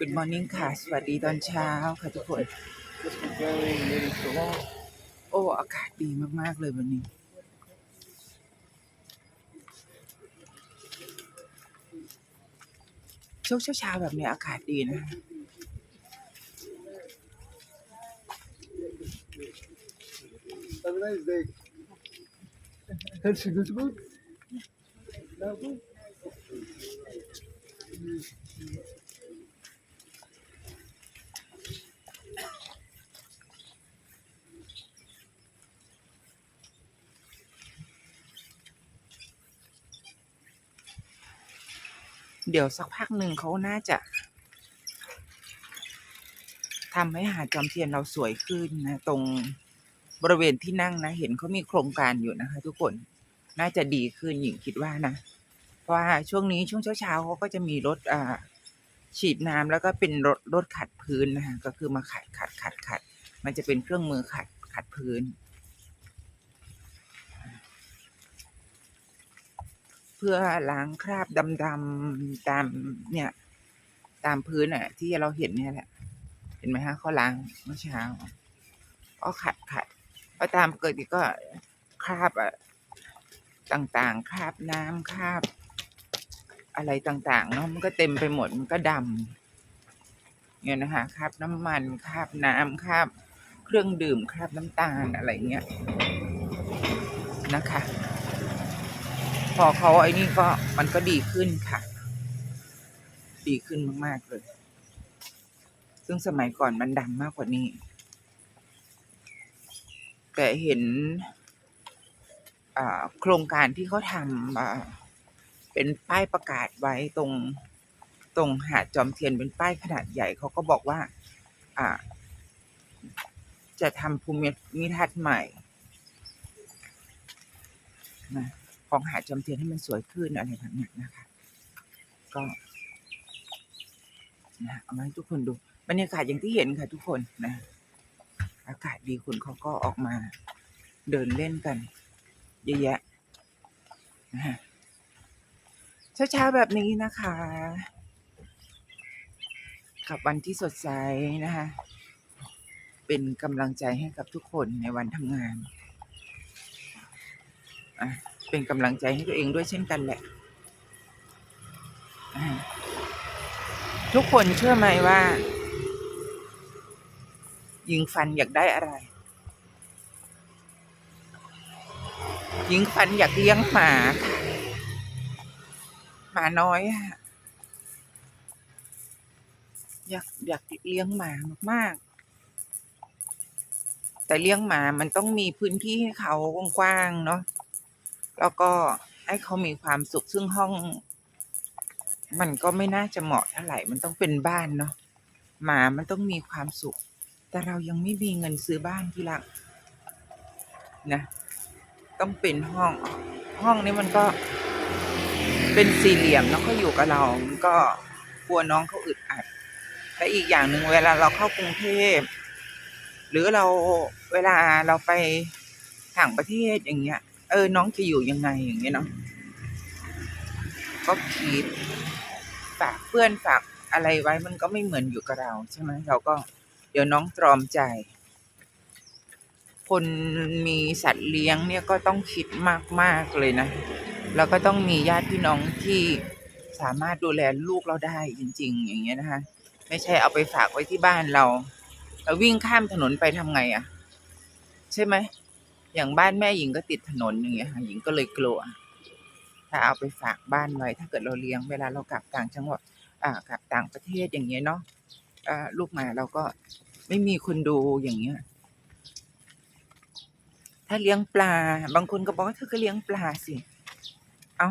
Good morning ค่ะ สวัสดีตอนเช้าค่ะทุกคน โอ้ อากาศดีมาก ๆ เลยวันนี้ ช่วงเช้าๆแบบนี้อากาศดีนะ เดี๋ยวสักพักหนึ่งเขาน่าจะทำให้หาดจอมเทียนเราสวยขึ้นนะ ตรงบริเวณที่นั่งนะ เห็นเขามีโครงการอยู่นะคะ ทุกคนน่าจะดีขึ้นหญิงคิดว่านะ เพราะว่าช่วงนี้ช่วงเช้าๆเขาก็จะมีรถอ่าฉีดน้ำแล้วก็เป็นรถรถขัดพื้นนะคะก็คือมาขัดขัดขัดขัด มันจะเป็นเครื่องมือขัดขัดพื้น พื่อล้างคราบดำๆตามเนี่ย ตามพื้นอะ ที่เราเห็นเนี่ยแหละ เห็นไหมฮะเขาล้างเมื่อเช้าก็ขัดขัดพราะตามปกติก็คราบอะต่างๆคราบน้ำคราบ อะไรต่าง ๆ เนาะมันก็เต็มไปหมดมันก็ดำเนี่ยนะคะคราบน้ำมันคราบน้ำคราบเครื่องดื่มคราบน้ำตาลอะไรเงี้ยนะคะ พอเขาไอ้นี่ก็มันก็ดีขึ้นค่ะ ดีขึ้นมากๆเลย ซึ่งสมัยก่อนมันดำมากกว่านี้ แต่เห็นโครงการที่เขาทำเป็นป้ายประกาศไว้ตรงตรงหาดจอมเทียนเป็นป้ายขนาดใหญ่เขาก็บอกว่า อ่า จะทำภูมิทัศน์ใหม่นะ ของหาจอมเทียนให้มันสวยขึ้นอะไรแบบนี้นะคะ ก็นะเอามาให้ทุกคนดูบรรยากาศอย่างที่เห็นค่ะทุกคนนะ อากาศดีคนเขาก็ออกมา เดินเล่นกันเยอะแยะนะฮะเช้าๆแบบนี้นะคะกับวันที่สดใสนะคะเป็นกำลังใจให้กับทุกคนในวันทำงานอะ เป็นกำลังใจให้ตัวเองด้วยเช่นกันแหละ ทุกคนเชื่อไหมว่า ยิงฟันอยากได้อะไร ยิงฟันอยากเลี้ยงหมาหมาน้อยอะอยากอยากเลี้ยงหมามากๆ แต่เลี้ยงหมามันต้องมีพื้นที่ให้เขากว้างๆเนาะ แล้วก็ให้เขามีความสุขซึ่งห้อง มันก็ไม่น่าจะเหมาะเท่าไหร่มันต้องเป็นบ้านเนาะหมามันต้องมีความสุข แต่เรายังไม่มีเงินซื้อบ้านที่รักนะต้องเป็นห้อง ห้องนี้มันก็เป็นสี่เหลี่ยมแล้วก็อยู่กับเรา มันก็กลัวน้องเขาอึดอัดและอีกอย่างหนึ่งเวลาเราเข้ากรุงเทพหรือเราเวลาเราไปต่างประเทศอย่างเงี้ย เออ น้องจะอยู่ยังไงอย่างเงี้ยเนาะก็คิดฝากเพื่อนฝากอะไรไว้มันก็ไม่เหมือนอยู่กับเรา ใช่ไหมเราก็เดี๋ยวน้องตรอมใจ คนมีสัตว์เลี้ยงเนี่ยก็ต้องคิดมาก ๆ เลยนะ แล้วก็ต้องมีญาติพี่น้องที่สามารถดูแลลูกเราได้จริง ๆ อย่างเงี้ยนะคะไม่ใช่เอาไปฝากไว้ที่บ้านเราเราวิ่งข้ามถนนไปทำไงอะ่ะ ใช่ไหม อย่างบ้านแม่หญิงก็ติดถนนอย่างเงี้ยค่ะหญิงก็เลยกลัว ถ้าเอาไปฝากบ้านไว้ ถ้าเกิดเราเลี้ยงเวลาเรากลับต่างจังหวัดอ่ากลับต่างประเทศอย่างเงี้ยเนาะอ่าลูกหมาเราก็ไม่มีคนดูอย่างเงี้ย ถ้าเลี้ยงปลา บางคนก็บอกว่าเธอก็เลี้ยงปลาสิ เอา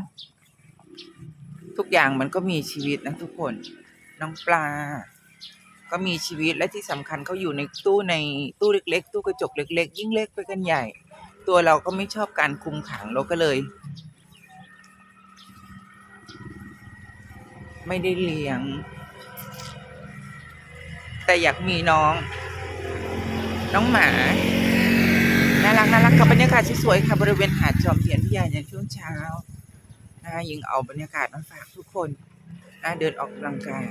ทุกอย่างมันก็มีชีวิตนะทุกคน น้องปลา ก็มีชีวิตและที่สำคัญเขาอยู่ในตู้ในตู้เล็ก ๆ ตู้กระจกเล็ก ๆ ยิ่งเล็กไปกันใหญ่ ตัวเราก็ไม่ชอบการคุมขังเราก็เลย ไม่ได้เลี้ยง แต่อยากมีน้อง น้องหมาน่ารักน่ารักกับบรรยากาศสวยๆค่ะบริเวณหาดจอมเทียนพิยาในช่วงเช้านะยิงเอาบรรยากาศมาฝากทุกคนนะเดินออกกำลังกาย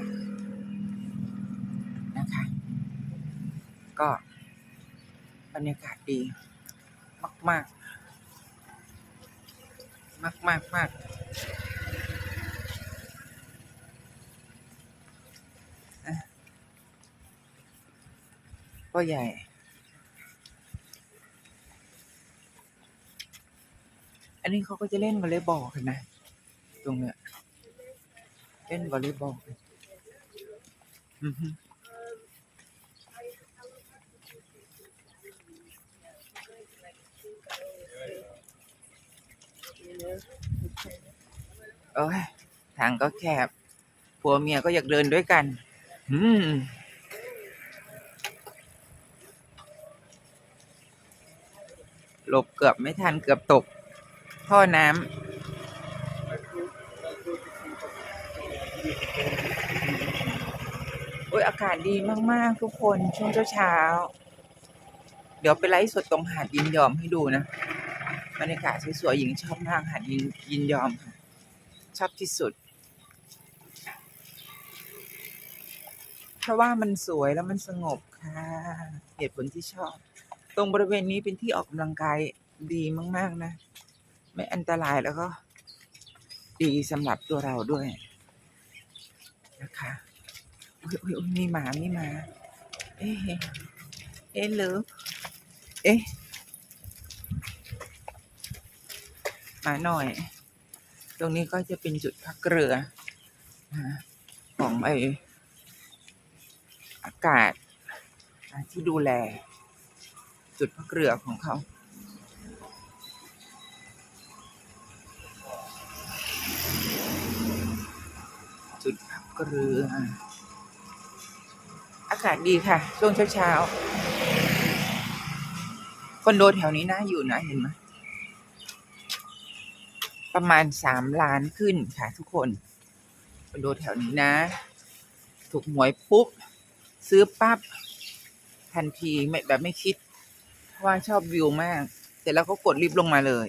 นะคะ ก็บรรยากาศดี มากมากมากมากมากก็ใหญ่ อันนี้เขาก็จะเล่นวอลเลย์บอลกันนะ ตรงเนี้ย เล่นวอลเลย์บอลอือฮึ โอ้ยทางก็แคบผัวเมียก็อยากเดินด้วยกัน อืมหลบเกือบไม่ทันเกือบตก ท่อน้ำโอ้ยอากาศดีมาก ๆ ทุกคนช่วงเช้าๆเดี๋ยวไปไลฟ์สดตรงหาดยินยอมให้ดูนะ รรยากาศสวยๆหญิงชอบมากหาดยินยินยอมค่ะ ชอบที่สุด เพราะว่ามันสวยแล้วมันสงบค่ะเหตุผลที่ชอบ ตรงบริเวณนี้เป็นที่ออกกำลังกายดีมาก ๆ นะ ไม่อันตรายแล้วก็ ดีสำหรับตัวเราด้วยนะคะอุ๊ยอุ๊ยอุ๊ยมีหมามีหมา เอ๊ะเอ๊ะเหรือเอ๊ะห มาหน่อย ตรงนี้ก็จะเป็นจุดพักเรือของไออากาศที่ดูแล จุดพักเรือของเขาจุดพักเรือ อากาศดีค่ะ ช่วงเช้าๆคอนโดแถวนี้น่าอยู่นะเห็นไหม ประมาณสามล้านขึ้นค่ะทุกคนคอนโดแถวนี้นะ ถูกหวยปุ๊บ ซื้อปั๊บ ทันทีไม่แบบไม่คิด เพราะว่าชอบวิวมาก เสร็จแล้วก็กดลิฟต์ลงมาเลย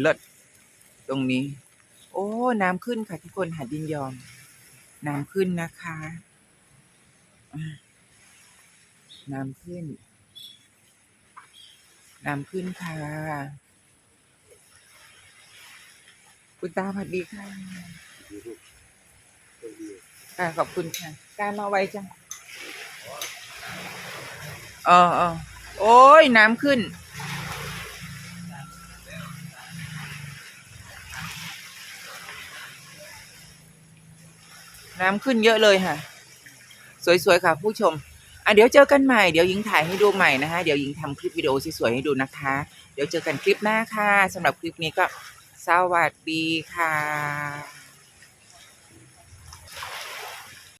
เลิศตรงนี้ โอ้ น้ำขึ้นค่ะทุกคนหาดยินยอม น้ำขึ้นนะคะ น้ำขึ้น น้ำขึ้นค่ะ คุณตาสวัสดีค่ะค่ะขอบคุณค่ะการมาไวจังเออเออโอ้ยน้ำขึ้น น้ำขึ้นเยอะเลยค่ะ สวยๆค่ะ ผู้ชมอะเดี๋ยวเจอกันใหม่เดี๋ยวหญิงถ่ายให้ดูใหม่นะคะเดี๋ยวหญิงทำคลิปวิดีโอสวยๆให้ดูนะคะ เดี๋ยวเจอกันคลิปหน้าค่ะสำหรับคลิปนี้ก็ สวัสดีค่ะ